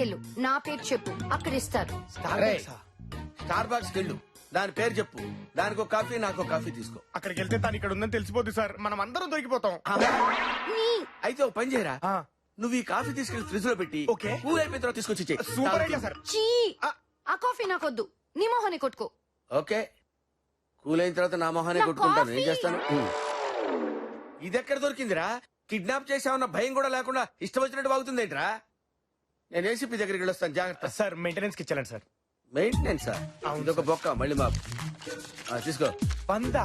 కెళ్ళు నా పేరు చెప్పు. అక్కడ ఇస్తారు. స్టార్ బాక్స్ వెళ్ళు దాని పేరు చెప్పు. దానికి ఒక కాఫీ నాకు కాఫీ తీసుకో. అక్కడికి వెళ్తే తను ఇక్కడ ఉందని తెలిసిపోద్ది సార్. మనం అందరం దొరికిపోతాం. అయితే ఒక పని చేయరా? ఆ. నువ్వు ఈ కాఫీ తీసుకెళ్ళి ఫ్రిడ్జ్లో పెట్టి ఓకే. కూల్ అయిపోయిన తర్వాత తీసుకొచ్చి. Super idea sir. చీ. ఆ. కాఫీ నాకొద్దు. నీ మొహాన్ని కొట్టుకో. ఓకే. కూల్ అయిన తర్వాత నా మొహాన్ని కొట్టుకుంటాను. ఏం. చేస్తాను? ఇది ఎక్కడ దొరికిందిరా? కిడ్నాప్ చేసామన్న భయం కూడా లేకుండా ఇష్టం వచ్చినట్టు బాగుతుంది ఏంట్రా నేను ఏసీపీ దగ్గరికి వెళ్ళొస్తాను. జాగ్రత్త. సార్ మెయింటెనెన్స్కి ఇచ్చాలండి సార్. మెయింటెనెన్స్ సార్ అవును ఇదొక బొక్క మళ్ళీ మా ఆ, తీసుకో. వందా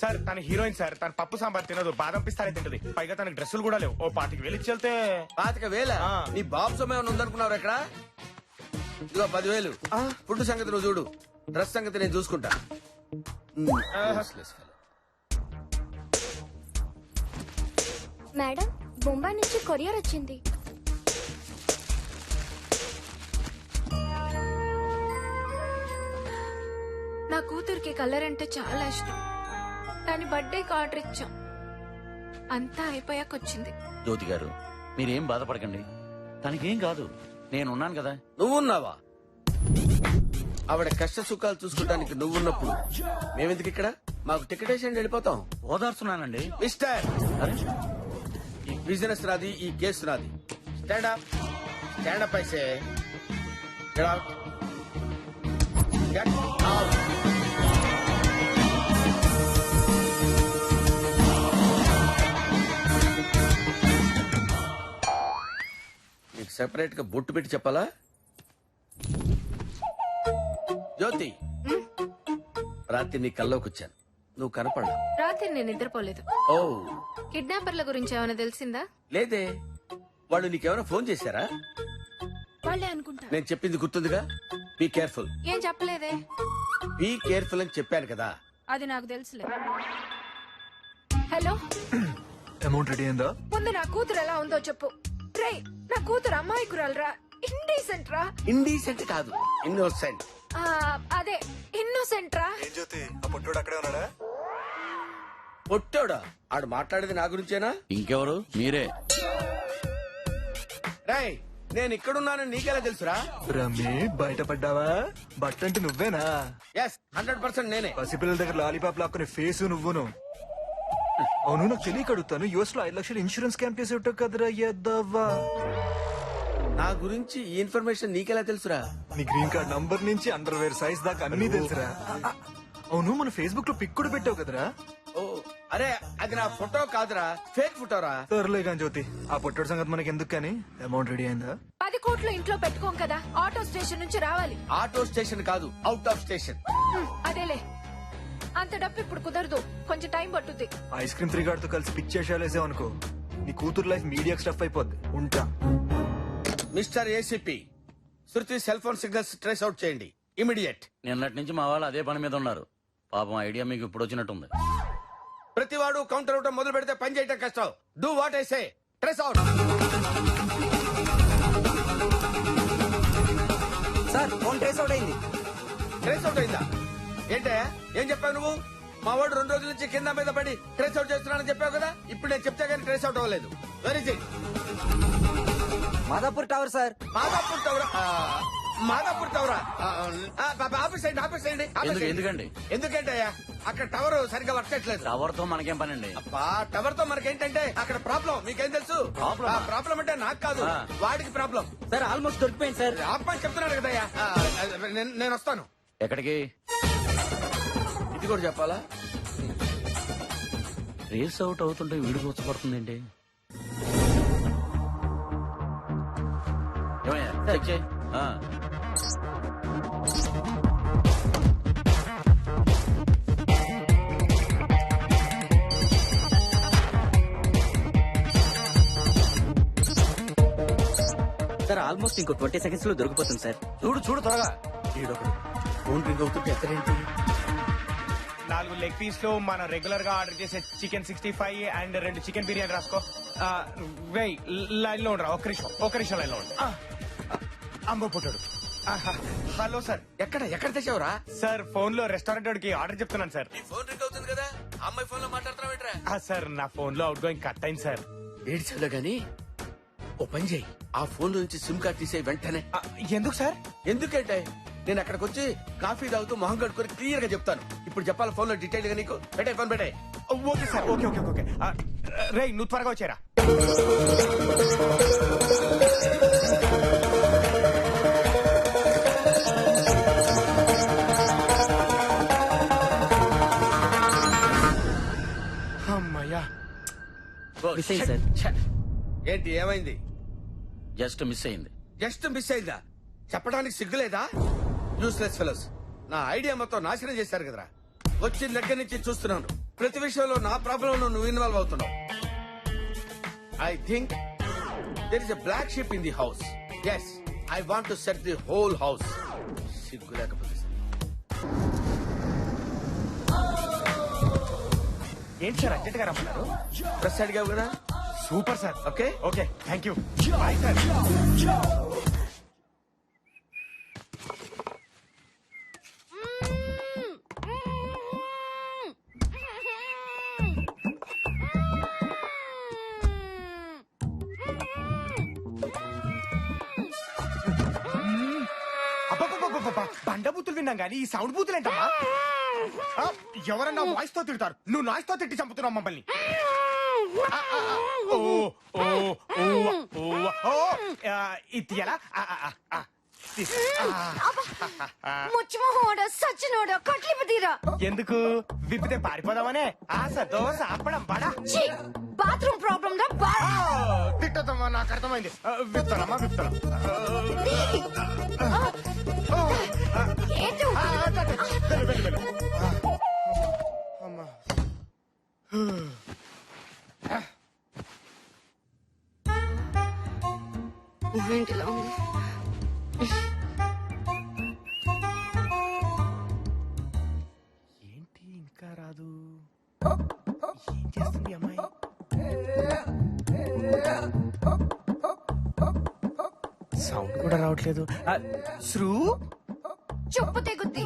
సార్ తన హీరోయిన్ సార్. తన పప్పు సాంబార్ తినదు బాదం పిస్తానే తింటది. పైగా తనకి డ్రెస్సులు కూడా లేవు. ఓ పాటికి వెళ్ళి వెళ్తే పాతిక వేల. నీ బాబు సమయం ఉందనుకున్నావు ఎక్కడ ఇదిగో పదివేలు. ఫుడ్ సంగతి నువ్వు చూడు. డ్రెస్ సంగతి నేను చూసుకుంటా. మేడం బొంబాయి నుంచి కొరియర్ వచ్చింది. నా కూతురికి కలర్ అంటే చాలా ఇష్టం. దాని బర్త్డేకి ఆర్డర్ ఇచ్చాం. అంతా అయిపోయాక వచ్చింది జ్యోతి గారు మీరేం బాధపడకండి. తనకేం కాదు నేనున్నాను కదా. నువ్వున్నావా? ఆవిడ కష్ట సుఖాలు చూసుకోవడానికి నువ్వున్నప్పుడు మేమెందుకు ఇక్కడ? మాకు టికెట్ వేసి వెళ్ళిపోతాం. ఓదార్చున్నానండి. మిస్టర్! ఈ బిజినెస్ నాది ఈ కేసు నాది స్టాండ్ అప్ స్టాండ్ అప్ అయితే Get out. నీకు సెపరేట్గా బొట్టు పెట్టి చెప్పాలా? జ్యోతి రాత్రి నీ కల్లోకి వచ్చాను. నువ్వు కనపడలా? రాత్రి నేను నిద్రపోలేదు. ఓ. కిడ్నాపర్ల గురించి ఏమైనా తెలిసిందా? లేదే. వాళ్ళు నీకేమైనా ఫోన్ చేశారా? వాళ్ళే అనుకుంటా. నేను చెప్పింది గుర్తుందిగా? బీ కేర్ఫుల్ ఏం చెప్పలేదే? బీ కేర్ఫుల్ అని చెప్పాను కదా. అది నాకు తెలుసులే. హలో? అమౌంట్ రెడీ అయిందా? ముందు నా కూతురు ఎలా ఉందో చెప్పు. రే నా కూతురు అమాయకురాలరా. ఇండీసెంట్ రా. ఇండీసెంట్ కాదు ఇన్నోసెంట్ ఆ, అదే ఇన్నోసెంట్ రా. ఏం జ్యోతి ఆ పొట్టోడు అక్కడే ఉన్నాడా? పొట్టోడా? ఆడు మాట్లాడేది నా గురించేనా? ఇంకెవరు? మీరే. రాయ్ నేను ఇక్కడున్నానని నీకెలా తెలుసురా? రమ్మి బయటపడ్డావా? బట్ట అంటే నువ్వేనా? ఎస్ హండ్రెడ్ పర్సెంట్ నేనే. పసిపిల్లల దగ్గర లాలీపాప్ లాక్కునే ఫేస్ నువ్వును. అవును నాకు తెలియక అడుగుతాను. యుఎస్లో ఐదు లక్షలు ఇన్సూరెన్స్ క్యాంప్ చేసి ఉంటావు కదరా ఎద్దవ్వా నా గురించి ఈ ఇన్ఫర్మేషన్ నీకెలా తెలుసురా? నీ గ్రీన్ కార్డ్ నంబర్ నుంచి అండర్ వేర్ సైజ్ దాకా అన్ని తెలుసురా? అవును మన ఫేస్బుక్లో పిక్ కూడా పెట్టావు కదరా? అరే అది నా ఫోటో కాదురా ఫేక్ ఫోటోరా? సర్లే కానీ జ్యోతి ఆ పొట్టోడు సంగతి మనకి ఎందుకు కానీ అమౌంట్ రెడీ అయిందా? పది కోట్లు ఇంట్లో పెట్టుకోం కదా ఆటో స్టేషన్ నుంచి రావాలి. ఆటో స్టేషన్ కాదు అవుట్ ఆఫ్ స్టేషన్. అదేలే. అంత డబ్బు ఇప్పుడు కుదరదు కొంచెం టైం పట్టుద్ది. ఐస్ క్రీమ్ త్రీ తో కలిసి పిక్ చేసేసావు అనుకో నీ కూతురు లైఫ్ మీడియా స్టఫ్ అయిపోద్ది. ఉంటా. Mister ACP Shruti cell phone signals trace out చేయండి ఇమీడియట్. నిన్నటి నుంచి మా వాళ్ళు అదే పని మీద ఉన్నారు. పాపం ఐడియా మీకు ఇప్పుడు వచ్చినట్టుంది. ప్రతివాడు కౌంటర్ అవటం మొదలు పెడితే పని చేయటం కష్టం. Do what I say trace out sir phone trace out అయింది. ట్రేస్ అవుట్ అయిందా? ఏంటే? ఏం చెప్పావు నువ్వు? మా వాడు రెండు రోజుల నుంచి కింద మీద పడి ట్రేస్ అవుట్ చేస్తున్నానని చెప్పావు కదా? ఇప్పుడు నేను చెప్తే కానీ ట్రేస్ అవుట్ అవ్వలేదు. వెరీ ఇట్ మాదాపూర్ టవర్ సార్. మాదాపూర్ టవరా? మాదాపూర్ టవరా? ఆ, ఆ, బాబా, ఆఫీస్ అయ్యండి ఆఫీస్ అయ్యండి ఆఫీస్ ఎందుకు-. ఎందుకండి? ఎందుకంటే అక్కడ టవర్ సరిగ్గా వర్క్ చేయట్లేదు. టవర్తో మనకేం పని అండి అబ్బా టవర్తో మనకేంటంటే అక్కడ ప్రాబ్లం మీకేం తెలుసు? Problem ఆ? ప్రాబ్లం అంటే నాకు కాదు ఆ. వాడికి ప్రాబ్లం. సార్ ఆల్మోస్ట్ దొరికిపోయింది సార్. ఆపని చెప్తున్నాడు కదయ్యా. ఆ, నేను- నేను వస్తాను. ఎక్కడికి? ఇది కూడా చెప్పాలా? రేస్ అవుట్ అవుతుంటే వీడికి వచ్చపడుతుంది ఏంటి ఏమయ్యా చెక్ చేయి. సార్ ఆల్మోస్ట్ ఇంకో ట్వంటీ సెకండ్స్లో దొరికిపోతుంది సార్. చూడు చూడు త్వరగా. ఈడొకడు. ఫోన్ రింగ్ అవుతుంటే ఎక్కడేంటి నాలుగు లెగ్ పీస్లో మనం రెగ్యులర్గా ఆర్డర్ చేసే చికెన్ సిక్స్టీ ఫైవ్ అండ్ రెండు చికెన్ బిర్యానీ రాసుకో. ఆ, వెయ్ లైన్లో ఉండరా. ఒక నిమిషం ఒక నిమిషం లైన్లో ఉండు. ఆ, అమ్మ పుట్టాడు. ఆహా. హలో సార్ ఎక్కడ ఎక్కడ తెచ్చావురా? సార్ ఫోన్లో రెస్టారెంట్ వాడికి ఆర్డర్ చెప్తున్నాను సార్. ఫోన్ రింగ్ అవుతుంది కదా? అమ్మాయి ఫోన్లో మాట్లాడుతున్నావు సార్ నా ఫోన్లో అవుట్ గోయింగ్ కట్ అయింది సార్. ఏడ్చాలో గాని ఓ పని చేయి. ఆ ఫోన్ నుంచి సిమ్ కార్డ్ తీసే వెంటనే. ఎందుకు సార్? ఎందుకంటే నేను అక్కడికి వచ్చి కాఫీ తాగుతూ మొహం కడుకొని క్లియర్గా చెప్తాను. ఇప్పుడు చెప్పాలి ఫోన్లో డీటెయిల్గా నీకు. పెట్టే ఫోన్ పెట్టే. Okay sir okay okay okay. రే నువ్వు త్వరగా వచ్చారా అమ్మయ్యా. మిస్ అయింది సార్ ఛ! ఏంటి ఏమైంది? జస్ట్ మిస్ అయింది. జస్ట్ మిస్ అయిందా? చెప్పడానికి సిగ్గులేదా? యూస్లెస్ ఫెలోస్ నా ఐడియా మొత్తం నాశనం చేశారు కదరా. వచ్చిన దగ్గర నుంచి చూస్తున్నాను. ప్రతి విషయంలో నా ప్రాబ్లం నువ్వు ఇన్వాల్వ్ అవుతున్నావు. I think there is a black ship in the house as I want to set the whole house సిగ్గు లేకపోతే ఏంటి సార్? అర్జెంట్గా రమ్మన్నారు డ్రెస్ అడిగావు కదా? Super sir. Okay okay thank you. Bye sir అబ్బబ్బబ్బబ్బబ్బ, బండ బూతులు విన్నాం కానీ ఈ సౌండ్ బూతులు ఏంటమ్మా? ఎవరన్నా వాయిస్తో తిడతారు. నువ్వు నాయిస్తో తిట్టి చంపుతున్నావు మమ్మల్ని. ఇది ఎలా. ముచ్చిమోహోడ సచ్చినోడ కట్లిపు తీరా. ఎందుకు? విప్పితే పారిపోదామనే? ఆశ దోశ అప్పడం బడా బాత్రూమ్ ప్రాబ్లం రా తిట్టదమ్మా నాకు అర్థమైంది. వెళ్ళు వెళ్ళు అమ్మా. ఉంది. సౌండ్ కూడా రావట్లేదు. శ్రూ? చెప్పు తెగుద్ది.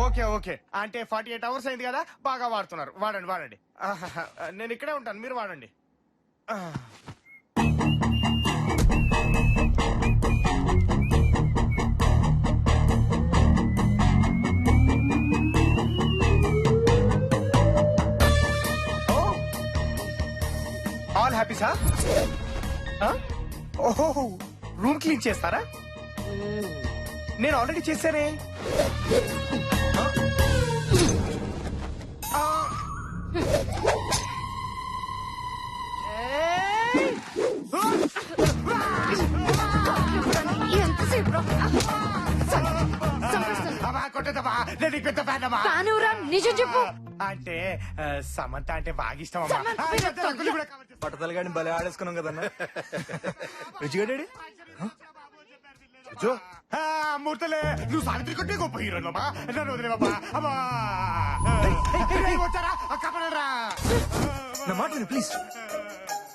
Okay okay. అంటే ఫార్టీ ఎయిట్ అవర్స్ అయింది కదా బాగా వాడుతున్నారు. వాడండి వాడండి. ఆహాహా. నేను ఇక్కడే ఉంటాను మీరు వాడండి. ఆ. ఆల్ హ్యాపీ సార్ ఓహో రూమ్ క్లీన్ చేస్తారా? నేను ఆల్రెడీ చేశానే. నిజం చెప్పు. అంటే సమంత అంటే బాగా ఇష్టం అమ్మా. పట్టతలు గాని భలే ఆడేసుకున్నాం కదన్నా. రుచిగడేడి ఆ, మూర్తలే నువ్వు సావిత్రి కొట్టే గొప్ప హీరో అమ్మా. నన్ను వదిలే బాబా. అమ్మా. వచ్చారా? కపడరా నా మాట విను ప్లీజ్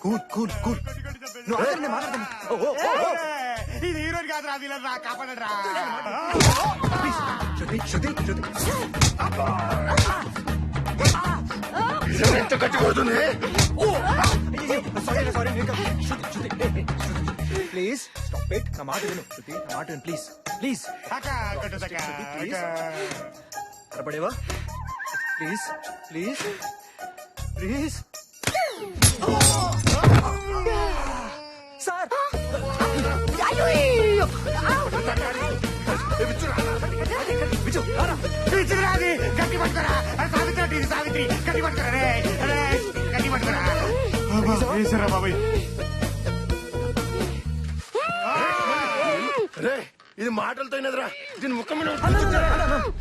కూల్ కూల్ కూల్. నువ్వు మాట్లాడతాను. ఇది హీరోని విలన్ రా కాపాడరా Shruti Shruti Shruti sorry Shruti Shruti please stop it. నా మాట విను. శృతి నా మాట విను. Please please. త్వరపడేవా please please please. Sir. పిచ్చిరాది గట్టి పట్టుకోరా సావిత్రి సావిత్రి గట్టి పట్టుకోరా రే గట్టి పట్టుకోరా ఈశ్వరా బాబాయ్ రే ఇది మాటలతో దీని ముఖం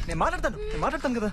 నేను మాట్లాడతాను నేను మాట్లాడతాను కదా.